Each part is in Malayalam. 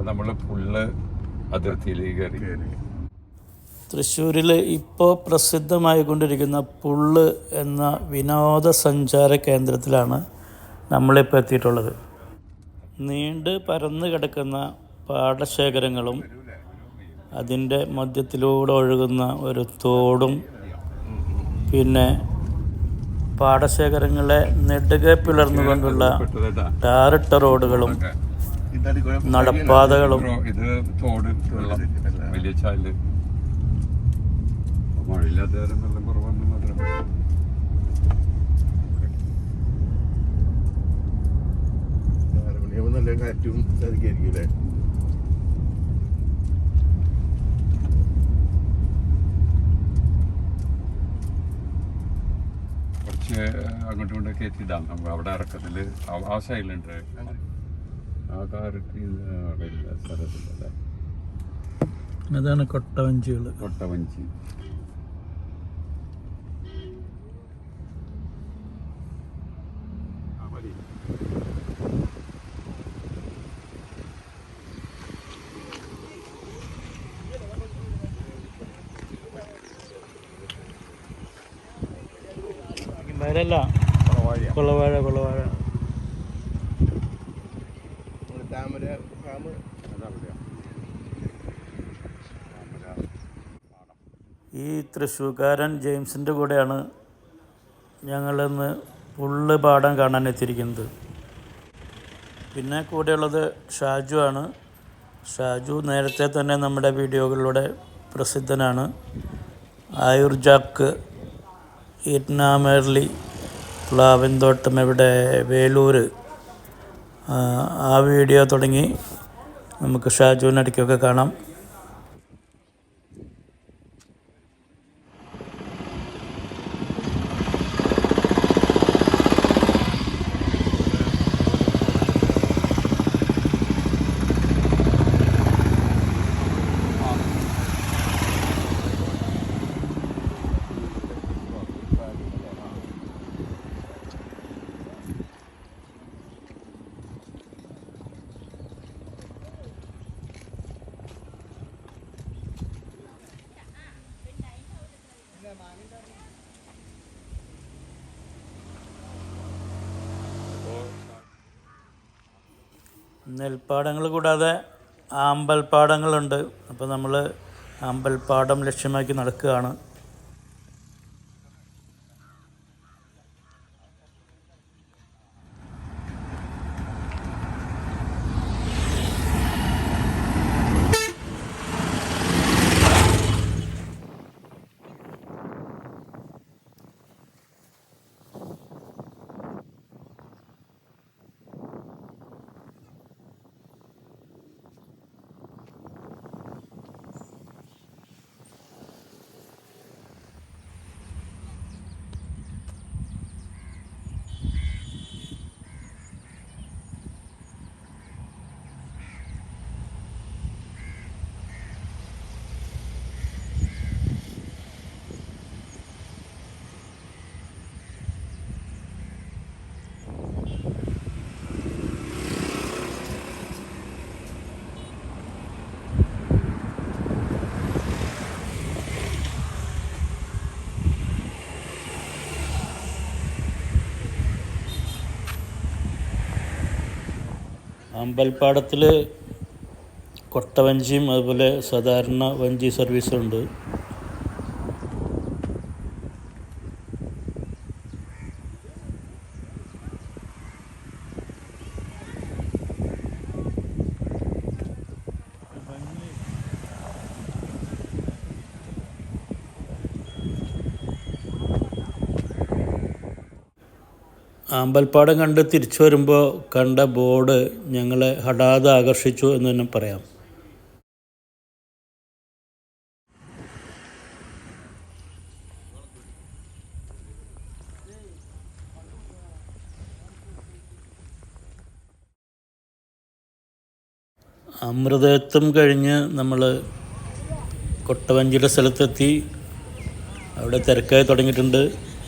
അപ്പൊ നമ്മൾ ഫുള്ള് അതിർത്തിയിലേക്ക് കയറി. തൃശ്ശൂരിൽ ഇപ്പോൾ പ്രസിദ്ധമായിക്കൊണ്ടിരിക്കുന്ന പുള്ള് എന്ന വിനോദസഞ്ചാര കേന്ദ്രത്തിലാണ് നമ്മളിപ്പോൾ എത്തിയിട്ടുള്ളത് നീണ്ട് പരന്നു കിടക്കുന്ന പാടശേഖരങ്ങളും അതിന്റെ മധ്യത്തിലൂടെ ഒഴുകുന്ന ഒരു തോടും പിന്നെ പാടശേഖരങ്ങളെ നെടുകെ പിളർന്നുകൊണ്ടുള്ള ടാറിട്ട റോഡുകളും. നടപ്പാതകളും. ഇത് തോട് വലിയ ചാൽ. മഴയില്ലാത്ത വെള്ളം കുറവാണെന്ന് മാത്രം. നല്ല കാറ്റും ഇതൊക്കെ ആയിരിക്കും അല്ലേ? കുറച്ച് അങ്ങോട്ടും ഇങ്ങോട്ടും കയറ്റിയിടാം നമ്മൾ അവിടെ ഇറക്കത്തിൽ ആ- ആ സൈഡിലുണ്ട് അവിടെ സ്ഥലത്തില്ല അതാണ് കൊട്ടവഞ്ചികൾ. കൊട്ടവഞ്ചി. കൊള്ളവാഴ കൊള്ളവാഴ ഈ തൃശ്ശൂർക്കാരൻ ജെയിംസിന്റെ കൂടെയാണ് ഞങ്ങളിന്ന് പുള്ള് പാടം കാണാൻ എത്തിയിരിക്കുന്നത്. പിന്നെ കൂടെയുള്ളത് ഷാജു ആണ്. ഷാജു നേരത്തെ തന്നെ നമ്മുടെ വീഡിയോകളിലൂടെ പ്രസിദ്ധനാണ്. ആയുർജാക്ക് ഇറ്റ്നാമേർലി പ്ലാവിൻതോട്ടം ഇവിടെ വേലൂർ ആ വീഡിയോ തുടങ്ങി നമുക്ക് ഷാജുവിനടയ്ക്കൊക്കെ കാണാം. നെൽപ്പാടങ്ങൾ കൂടാതെ ആമ്പൽപ്പാടങ്ങളുണ്ട് അപ്പോൾ നമ്മൾ ആമ്പൽപ്പാടം ലക്ഷ്യമാക്കി നടക്കുകയാണ്. അമ്പൽപ്പാടത്തിൽ കൊട്ടവഞ്ചിയും അതുപോലെ സാധാരണ വഞ്ചി സർവീസുണ്ട് അമ്പൽപ്പാടം കണ്ട് തിരിച്ചു വരുമ്പോൾ കണ്ട ബോർഡ് ഞങ്ങളെ ഹഠാതെ ആകർഷിച്ചു എന്ന് തന്നെ പറയാം. അമൃതത്വം കഴിഞ്ഞ് നമ്മൾ കൊട്ടവഞ്ചിയുടെ സ്ഥലത്തെത്തി. അവിടെ തിരക്കായി തുടങ്ങിയിട്ടുണ്ട്.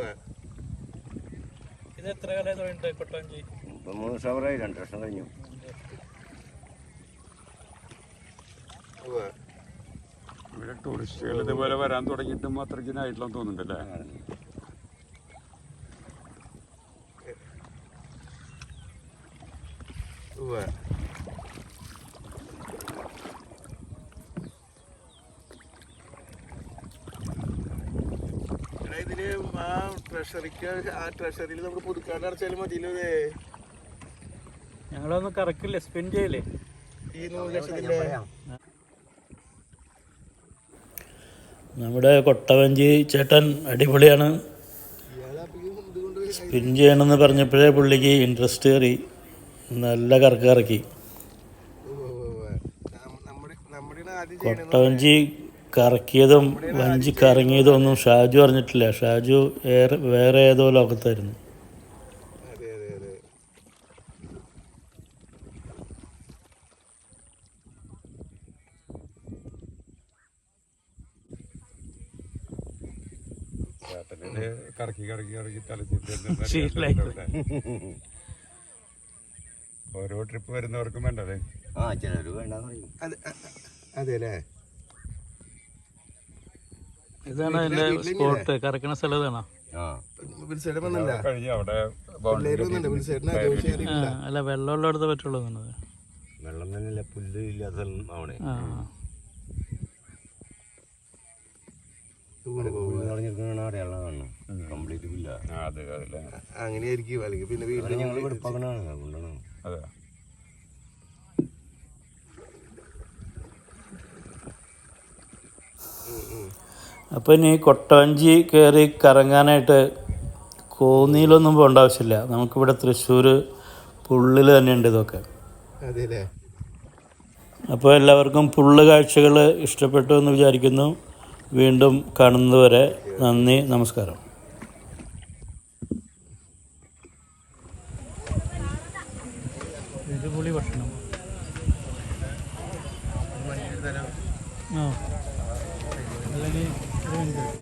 കൊണ്ടിരിക്കുന്നുണ്ട് ഇത് എത്ര കാലം കൊട്ടാഞ്ചി ഇപ്പം മൂന്ന് ഷവറായി രണ്ട് വർഷം കഴിഞ്ഞു. ഇവിടെ ടൂറിസ്റ്റുകൾ ഇതുപോലെ വരാൻ തുടങ്ങിയിട്ടും അത്രയ്ക്കിനായിട്ടുള്ള തോന്നുന്നുണ്ടല്ലേ? ഇതിൽ ആ ട്രഷറിക്ക് ആ ട്രഷറിയിൽ നമുക്ക് പുതുക്കാൻ അടച്ചാലും മതിയല്ലോ ഞങ്ങളൊന്നും ഞങ്ങളൊന്ന് കറക്കില്ലേ? സ്പെൻഡ് ചെയ്യില്ലേ? ഈ നൂറ് ലക്ഷത്തിന്റെ നമ്മുടെ കൊട്ടവഞ്ചി ചേട്ടൻ അടിപൊളിയാണ്. സ്പിൻ ചെയ്യണമെന്ന് പറഞ്ഞപ്പോഴേ പുള്ളിക്ക് ഇൻട്രസ്റ്റ് കയറി. നല്ല കറക്ക് കറക്കി. ഉവ്വ് ഉവ്വ് ഉവ്വ്. നം- നമ്മുടെ നമ്മുടെ ആദ്യം ചെയ്യണത് കൊട്ടവഞ്ചി കറക്കിയതും വഞ്ചി കറങ്ങിയതും ഒന്നും ഷാജു അറിഞ്ഞിട്ടില്ല. ഷാജു ഏറെ വേറെ ഏതോ ലോകത്തായിരുന്നു. കറക്കി കറക്കി കറക്കി തലച്ചിട്ട്. ഓരോ ട്രിപ്പ് വരുന്നവർക്കും വേണ്ടതേ? ആ ചിലർ വേണ്ടെന്ന് പറയും. അതെ അല്ലേ ഇതാണ് സ്പോട്ട്. കറക്കണ സ്ഥലം ഇതാണോ? അല്ല വെള്ളമുള്ള അടുത്ത് പറ്റുള്ളൂ എന്നുള്ളത് വെള്ളം തന്നെയല്ല പുല്ല് ഇല്ലാത്ത അവിടെ. കംപ്ലീറ്റ് പുല്ല. അങ്ങനെയായിരിക്കും. അല്ലെങ്കിൽ പിന്നെ വീട്ടിൽ ഞങ്ങൾ വെടുപ്പാക്കണാണ് അതുകൊണ്ടാണ്. അതെ. അപ്പോൾ ഇനി കൊട്ടവഞ്ചി കയറി കറങ്ങാനായിട്ട് കോന്നിയിലൊന്നും പോകേണ്ട ആവശ്യമില്ല. നമുക്കിവിടെ തൃശ്ശൂർ പുള്ളിൽ തന്നെയുണ്ട് ഇതൊക്കെ. അപ്പോൾ എല്ലാവർക്കും പുള്ള് കാഴ്ചകൾ ഇഷ്ടപ്പെട്ടു എന്ന് വിചാരിക്കുന്നു. വീണ്ടും കാണുന്നതുവരെ നന്ദി നമസ്കാരം.